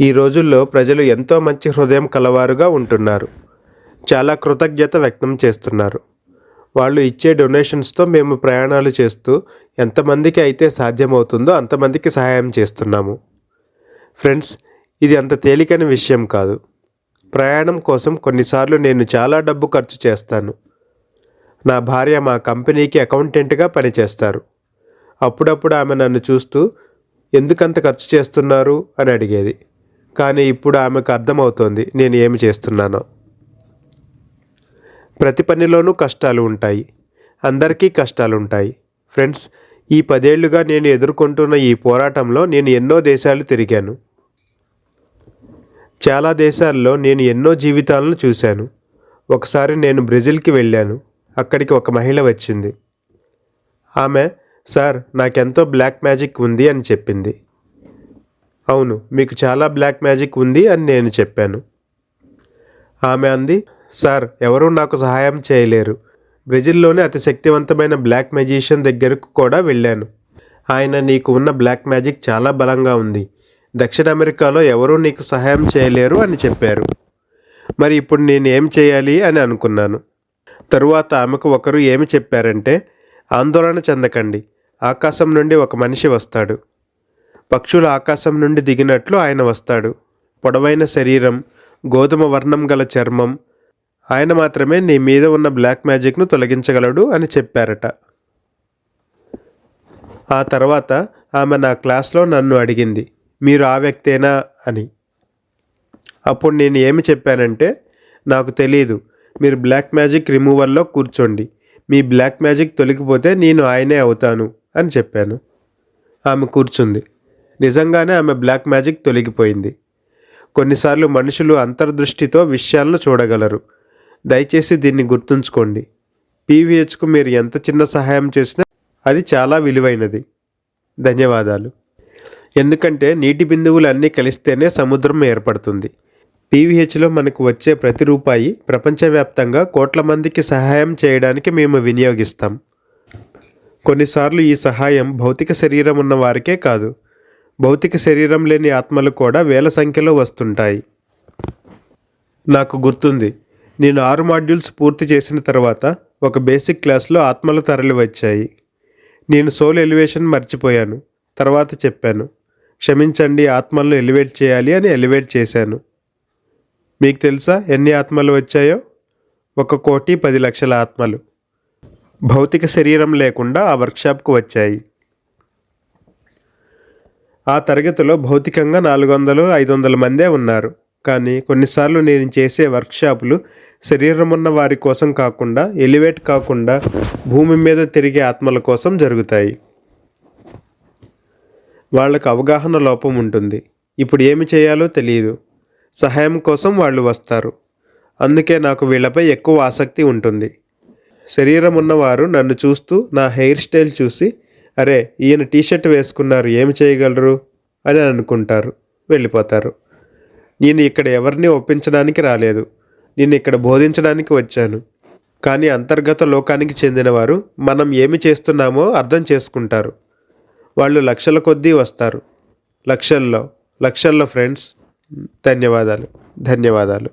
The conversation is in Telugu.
ఈ రోజుల్లో ప్రజలు ఎంతో మంచి హృదయం కలవారుగా ఉంటున్నారు. చాలా కృతజ్ఞత వ్యక్తం చేస్తున్నారు. వాళ్ళు ఇచ్చే డొనేషన్స్తో మేము ప్రయాణాలు చేస్తూ ఎంతమందికి అయితే సాధ్యమవుతుందో అంతమందికి సహాయం చేస్తున్నాము. ఫ్రెండ్స్ ఇది అంత తేలికైన విషయం కాదు. ప్రయాణం కోసం కొన్నిసార్లు నేను చాలా డబ్బు ఖర్చు చేస్తాను. నా భార్య మా కంపెనీకి అకౌంటెంట్గా పనిచేస్తారు. అప్పుడప్పుడు ఆమె నన్ను చూస్తూ ఎందుకంత ఖర్చు చేస్తున్నారు? అని అడిగేది. కానీ ఇప్పుడు ఆమెకు అర్థమవుతోంది నేను ఏమి చేస్తున్నానో. ప్రతి పనిలోనూ కష్టాలు ఉంటాయి. అందరికీ కష్టాలు ఉంటాయి ఫ్రెండ్స్ ఈ పదేళ్ళుగా నేను ఎదుర్కొంటున్న ఈ పోరాటంలో నేను ఎన్నో దేశాలు తిరిగాను. చాలా దేశాల్లో నేను ఎన్నో జీవితాలను చూశాను. ఒకసారి నేను బ్రెజిల్కి వెళ్ళాను. అక్కడికి ఒక మహిళ వచ్చింది. ఆమె సార్ నాకెంతో బ్లాక్ మ్యాజిక్ ఉంది అని చెప్పింది. అవును మీకు చాలా బ్లాక్ మ్యాజిక్ ఉంది అని నేను చెప్పాను. ఆమె అంది సార్ ఎవరూ నాకు సహాయం చేయలేరు. బ్రెజిల్లోని అతి శక్తివంతమైన బ్లాక్ మ్యాజిషియన్ దగ్గరకు కూడా వెళ్ళాను. ఆయన నీకు ఉన్న బ్లాక్ మ్యాజిక్ చాలా బలంగా ఉంది. దక్షిణ అమెరికాలో ఎవరూ నీకు సహాయం చేయలేరు అని చెప్పారు. మరి ఇప్పుడు నేను ఏం చేయాలి అని అనుకున్నాను. తరువాత ఆమెకు ఒకరు ఏమి చెప్పారంటే ఆందోళన చెందకండి. ఆకాశం నుండి ఒక మనిషి వస్తాడు. పక్షులు ఆకాశం నుండి దిగినట్లు ఆయన వస్తాడు. పొడవైన శరీరం గోధుమ వర్ణం గల చర్మం. ఆయన మాత్రమే నీ మీద ఉన్న బ్లాక్ మ్యాజిక్ను తొలగించగలడు అని చెప్పారట. ఆ తర్వాత ఆమె నా క్లాస్లో నన్ను అడిగింది మీరు ఆ వ్యక్తేనా అని. అప్పుడు నేను ఏమి చెప్పానంటే నాకు తెలియదు మీరు బ్లాక్ మ్యాజిక్ రిమూవర్లో కూర్చోండి మీ బ్లాక్ మ్యాజిక్ తొలగిపోతే నేను ఆయనే అవుతాను అని చెప్పాను. ఆమె కూర్చుంది. నిజంగానే ఆమె బ్లాక్ మ్యాజిక్ తొలగిపోయింది. కొన్నిసార్లు మనుషులు అంతర్దృష్టితో విషయాలను చూడగలరు. దయచేసి దీన్ని గుర్తుంచుకోండి. పీవీహెచ్కు మీరు ఎంత చిన్న సహాయం చేసినా అది చాలా విలువైనది. ధన్యవాదాలు. ఎందుకంటే నీటి బిందువులు అన్నీ కలిస్తేనే సముద్రం ఏర్పడుతుంది. పీవీహెచ్లో మనకు వచ్చే ప్రతి రూపాయి ప్రపంచవ్యాప్తంగా కోట్ల మందికి సహాయం చేయడానికి మేము వినియోగిస్తాం. కొన్నిసార్లు ఈ సహాయం భౌతిక శరీరం ఉన్న వారికే కాదు భౌతిక శరీరం లేని ఆత్మలు కూడా వేల సంఖ్యలో వస్తుంటాయి. నాకు గుర్తుంది నేను ఆరు మాడ్యూల్స్ పూర్తి చేసిన తర్వాత ఒక బేసిక్ క్లాస్లో ఆత్మలు తరలి వచ్చాయి. నేను సోల్ ఎలివేషన్ మర్చిపోయాను తర్వాత చెప్పాను క్షమించండి ఆత్మలను ఎలివేట్ చేయాలి అని ఎలివేట్ చేశాను. మీకు తెలుసా ఎన్ని ఆత్మలు వచ్చాయో? ఒక కోటి పది లక్షల ఆత్మలు. భౌతిక శరీరం లేకుండా ఆ వర్క్షాప్కు వచ్చాయి. ఆ తరగతిలో భౌతికంగా నాలుగు వందలు ఐదు వందల మందే ఉన్నారు. కానీ కొన్నిసార్లు నేను చేసే వర్క్షాపులు శరీరం ఉన్న వారి కోసం కాకుండా ఎలివేట్ కాకుండా భూమి మీద తిరిగే ఆత్మల కోసం జరుగుతాయి. వాళ్ళకు అవగాహన లోపం ఉంటుంది. ఇప్పుడు ఏమి చేయాలో తెలియదు సహాయం కోసం వాళ్ళు వస్తారు. అందుకే నాకు వీళ్ళపై ఎక్కువ ఆసక్తి ఉంటుంది. శరీరం ఉన్నవారు నన్ను చూస్తూ నా హెయిర్ స్టైల్ చూసి అరే ఈయన టీషర్ట్ వేసుకున్నారు ఏమి చేయగలరు? అని అనుకుంటారు వెళ్ళిపోతారు. నేను ఇక్కడ ఎవరిని ఒప్పించడానికి రాలేదు. నేను ఇక్కడ బోధించడానికి వచ్చాను. కానీ అంతర్గత లోకానికి చెందినవారు మనం ఏమి చేస్తున్నామో అర్థం చేసుకుంటారు. వాళ్ళు లక్షల కొద్దీ వస్తారు. లక్షల్లో లక్షల్లో ఫ్రెండ్స్ ధన్యవాదాలు ధన్యవాదాలు.